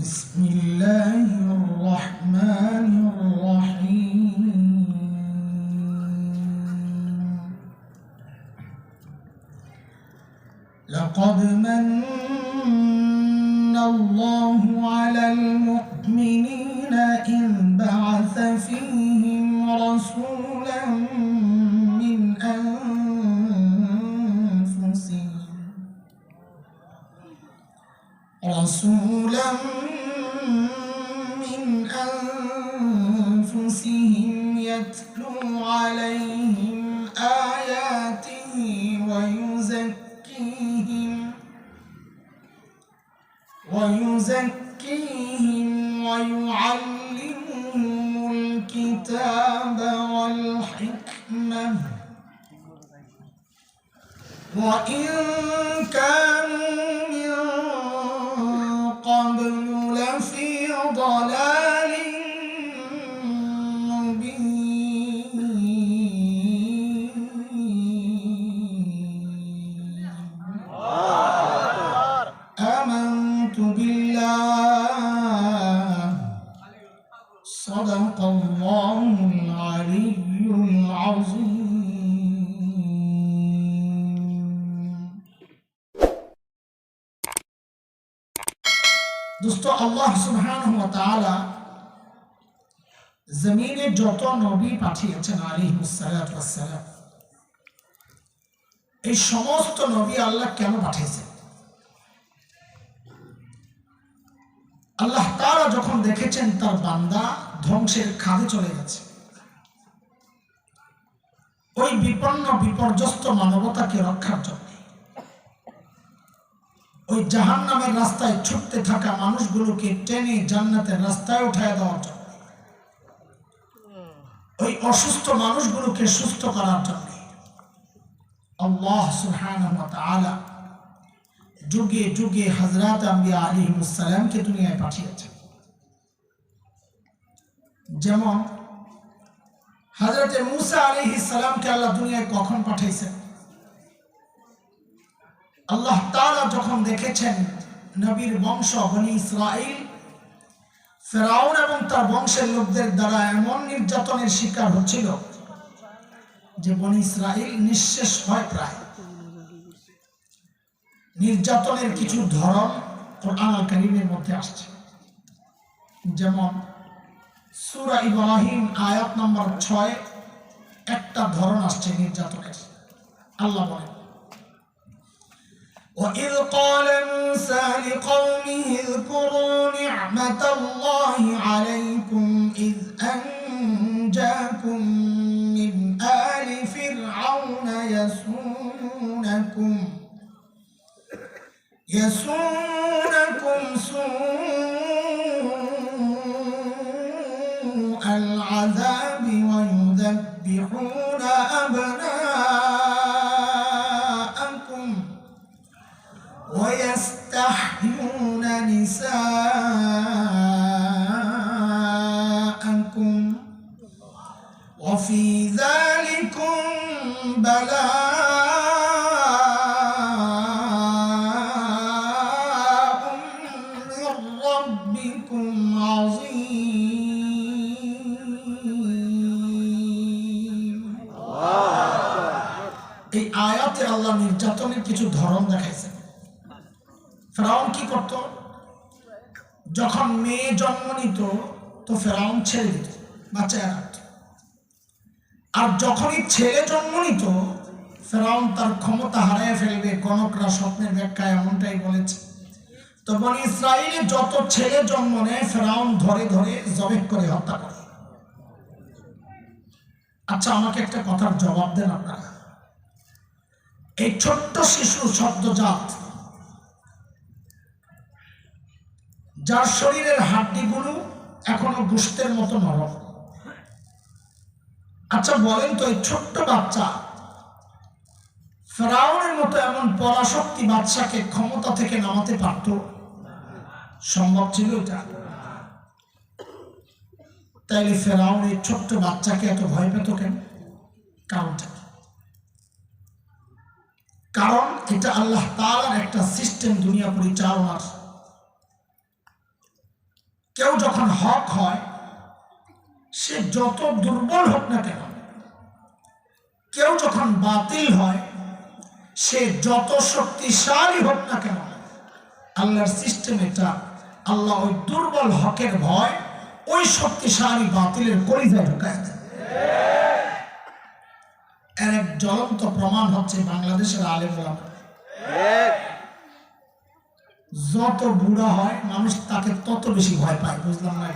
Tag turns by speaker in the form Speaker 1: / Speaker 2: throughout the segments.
Speaker 1: بسم الله الرحمن الرحيم. لقد من الله على المؤمنين. أنفسهم يتلو عليهم آياته ويزكيهم ويزكيهم ويعلمهم الكتاب والحكمة وإن كانوا من قبل لفي ضلال আল্লাহ তাআলা জমিনে যত নবী পাঠিয়েছেন এই সমস্ত নবী আল্লাহ কেন পাঠিয়েছেন? আল্লাহ তারা যখন দেখেছেন তার বান্দা ধ্বংসের খাদে চলে গেছে, ওই বিপন্ন বিপর্যস্ত মানবতাকে রক্ষার জন্য। ওই জাহান নামের রাস্তায় ছুটতে থাকা মানুষগুলোকে টেনে জান্নাতের রাস্তায় উঠায় দেওয়ার জন্য। ওই অসুস্থ মানুষগুলোকে সুস্থ করার জন্য। আল্লাহ সুবহানাহু ওয়া তাআলা যুগে যুগে হজরত আম্বিয়া আলিহিমুসালামকে দুনিয়ায় পাঠিয়েছেন। যেমন হজরত মুসা আলিহি সালামকে আল্লাহ দুনিয়ায় কখন পাঠাইছেন? আল্লাহ তাআলা যখন দেখেছেন নবীর বংশ বনি ইসরাইল ফেরাউন এবং তার বংশের লোকদের দ্বারা এমন নির্যাতনের শিকার হচ্ছিল যে বনি ইসরাইল নিঃশেষ হয় প্রায়। নির্যাতনের কিছু ধরন কোরআন কারিমের মধ্যে আসছে। যেমন সুরা ইব্রাহিম আয়াত নম্বর ছয়, একটা ধরন আসছে নির্যাতনের। আল্লাহ বলেন وإذ قال موسى لقومه اذكروا نعمة الله عليكم إذ أنجاكم من آل فرعون يسونكم يسونكم سوء العذاب ويذبحون أبناءكم نساءكم وفي ذلكم بلاء من ربكم عظيم এই আয়াতে আল্লাহ নির্যাতনের কিছু ধরন দেখাইছেন ফেরাউন কি করত যখন মেয়ে জন্ম নিত, তো ফেরাউন ছেড়ে দিত বাচ্চায় রাখত। আর যখনই ছেলে জন্ম নিত, ফেরাউন তার ক্ষমতা হারিয়ে ফেলবে, কনকরা স্বপ্নের ব্যাখ্যায় এমনটাই বলেছে। তখন ইসরায়েলে যত ছেলে জন্ম নেয়, ফেরাউন ধরে ধরে জবেক করে হত্যা করে। আচ্ছা আমাকে একটা কথার জবাব দেন আপনারা। এই ছোট্ট শিশু শব্দজাত যার শরীরের হাড্ডিগুলো এখনও গোষ্ঠের মতো নরম। আচ্ছা বলেন তো, এই ছোট্ট বাচ্চা, ফেরাউনের মতো এমন পরাশক্তি বাচ্চাকে ক্ষমতা থেকে নামাতে পারত? সম্ভব ছিল এটা? তাইলে ফেরাউন এই ছোট্ট বাচ্চাকে এত ভয় পেত কেন? কারণটা কারণ এটা আল্লাহ তাআলার একটা সিস্টেম দুনিয়া পরিচালনার কেউ যখন হক হয়, সে যত দুর্বল হোক না কেন, কেউ যখন বাতিল হয়, সে যত শক্তিশালী হোক না কেন, আল্লাহর সিস্টেম এটা, আল্লাহ ওই দুর্বল হকের ভয়, ওই শক্তিশালী বাতিলের কলিজায় ঢুকায় দেয় এর এক জ্বলন্ত প্রমাণ হচ্ছে বাংলাদেশের আলেম। যত বুড়া হয়, মানুষ তাকে তত বেশি ভয় পায়, বুঝলাম না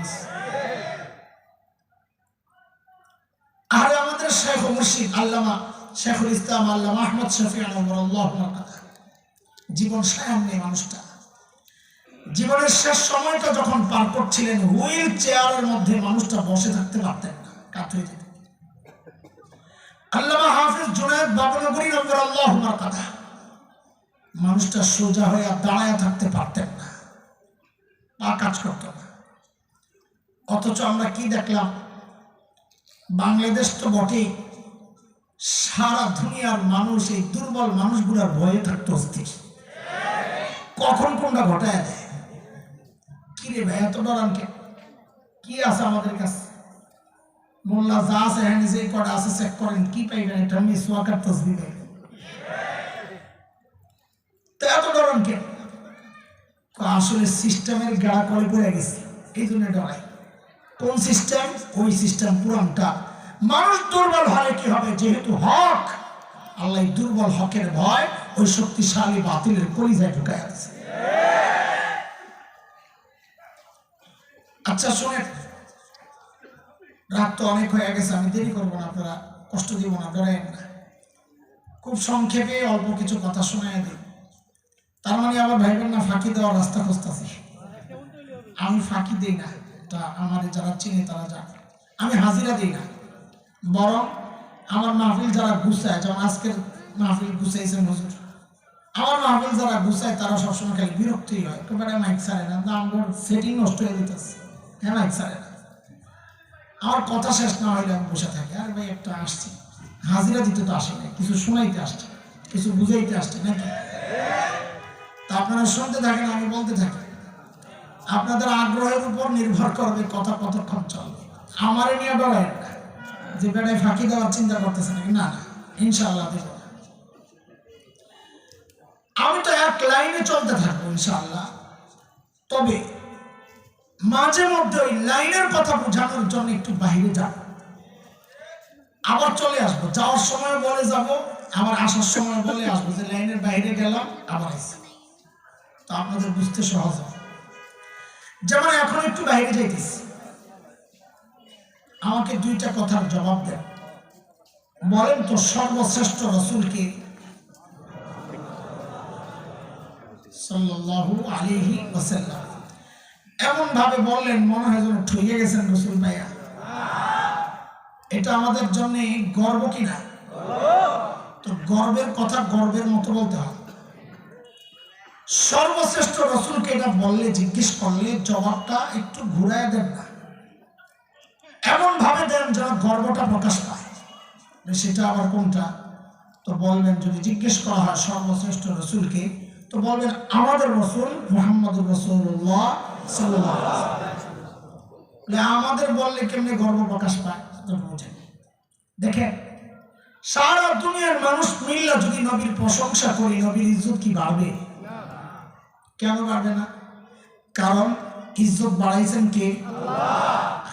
Speaker 1: আমাদের শেখ মুর্শিদ, আল্লামা শেখুল ইসলাম আহমদ শফি জীবন সায়াম নেই মানুষটা। জীবনের শেষ সময়টা যখন পার করছিলেন, হুইল চেয়ারের মধ্যে মানুষটা বসে থাকতে পারতেন না, কাত হয়ে যেত। আল্লামা হাফিজ জুনায়দ বাবনগরী নম্বর আল্লাহ কথা মানুষটা সোজা হয়ে আর দাঁড়ায় থাকতে পারতেন না। পা কাজ করতো না। অথচ আমরা কি দেখলাম? বাংলাদেশ তো বটেই সারা দুনিয়ার মানুষ, এই দুর্বল মানুষগুলোর ভয়ে থাকতো অস্থির। কখন কোনটা ঘটায় দেয়? কি রে ভাই, এত ডরানকে কি? আছে আমাদের কাছে? মোল্লা যা আছে হ্যান্ড যে কটা আছে চেক করেন, কি পাইবেন? এটা আমি সোয়াকার তসবি পাইবেন তো এত ডরান কেন তো আসলে সিস্টেমের গাড়া করে পড়ে গেছে, এই জন্য ডরাই কোন সিস্টেম ওই সিস্টেম পুরানটা। মানুষ দুর্বল হলে কি হবে? যেহেতু হক, আল্লাহ দুর্বল হকের ভয় ওই শক্তিশালী বাতিলের কলিজায় ঢুকায় আছে আচ্ছা শোনেন। রাত তো অনেক হয়ে গেছে, আমি দেরি করব না, আপনারা কষ্ট দিব না ডরাইন না। খুব সংক্ষেপে অল্প কিছু কথা শোনায় দিই। তার মানে আমার ভাইবেন না, ফাঁকি দেওয়ার রাস্তা খুঁজতেছি। আমি ফাঁকি দিই না, এটা আমাদের যারা চিনে তারা জানে। আমি হাজিরা দিই না। বরং আমার মাহফিল যারা গুছায়, যেমন আজকের মাহফিল গুছাইছেন হুজুর, আমার মাহফিল যারা গুছায়, তারা সবসময় খালি বিরক্তই হয়। একেবারে মাইক সারে না আমার সেটিং নষ্ট হয়ে যেতেছে। হ্যাঁ মাইক সারে না। আমার কথা শেষ না হইলে আমি বসে থাকি। আর ভাই, একটা আসছি। হাজিরা দিতে তো আসে না কিছু শোনাইতে আসছে, কিছু বুঝাইতে আসছে নাকি? তা আপনারা শুনতে থাকেন, আমি বলতে থাকি। আপনাদের আগ্রহের উপর নির্ভর করবে কথা কতক্ষণ চলবে। আমার নিয়ে ডরায় না যে বেড়ায় ফাঁকি দেওয়ার চিন্তা করতেছে নাকি? না ইনশাআল্লাহ দেব। আমি তো এক লাইনে চলতে থাকব, ইনশাআল্লাহ। তবে মাঝে মধ্যে ওই লাইনের কথা বোঝানোর জন্য একটু বাইরে যাব আবার চলে আসব। যাওয়ার সময় বলে যাব, আবার আসার সময় বলে আসব যে, লাইনের বাইরে গেলাম, আবার আসছি। তো আপনাদের বুঝতে সহজ হবে। যেমন এখন একটু বাইরে যাইতেছি। আমাকে দুইটা কথার জবাব দেন। বলেন তো, সর্বশ্রেষ্ঠ রসুলকে সাল্লাল্লাহু এমন ভাবে বললেন, মনে হয় যেন ঠইয়ে গেছেন রসুল ভাইয়া। এটা আমাদের জন্য গর্ব কিনা তো গর্বের কথা গর্বের মতো বলতে হবে। সর্বশ্রেষ্ঠ রসুলকে এটা বললে, জিজ্ঞেস করলে জবাবটা একটু ঘুরায় দেন না। এমন ভাবে দেন যেন গর্বটা প্রকাশ পায়। সেটা আবার কোনটা? তো বলবেন, যদি জিজ্ঞেস করা হয় সর্বশ্রেষ্ঠ রসুলকে, তো বলবেন, আমাদের রসুল মোহাম্মদ রসুল্লাহ আমাদের বললে কেমনি গর্ব প্রকাশ পায়? বুঝেন। দেখেন, সারা দুনিয়ার মানুষ মিল্লা যদি নবীর প্রশংসা করি, নবীর ইজ্জত কি বাড়বে? কেন বাড়বে না? কারণ ইজ্জত বাড়াইছেন কে?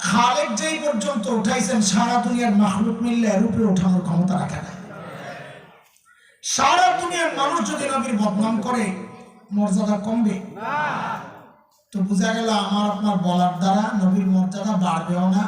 Speaker 1: খালেক যেই পর্যন্ত উঠাইছেন সারা দুনিয়ার মাহলুক মিললে এর উপরে ওঠানোর ক্ষমতা রাখে না সারা দুনিয়ার মানুষ যদি নবীর বদনাম করে মর্যাদা কমবে। তো বোঝা গেল আমার আপনার বলার দ্বারা নবীর মর্যাদা বাড়বেও না।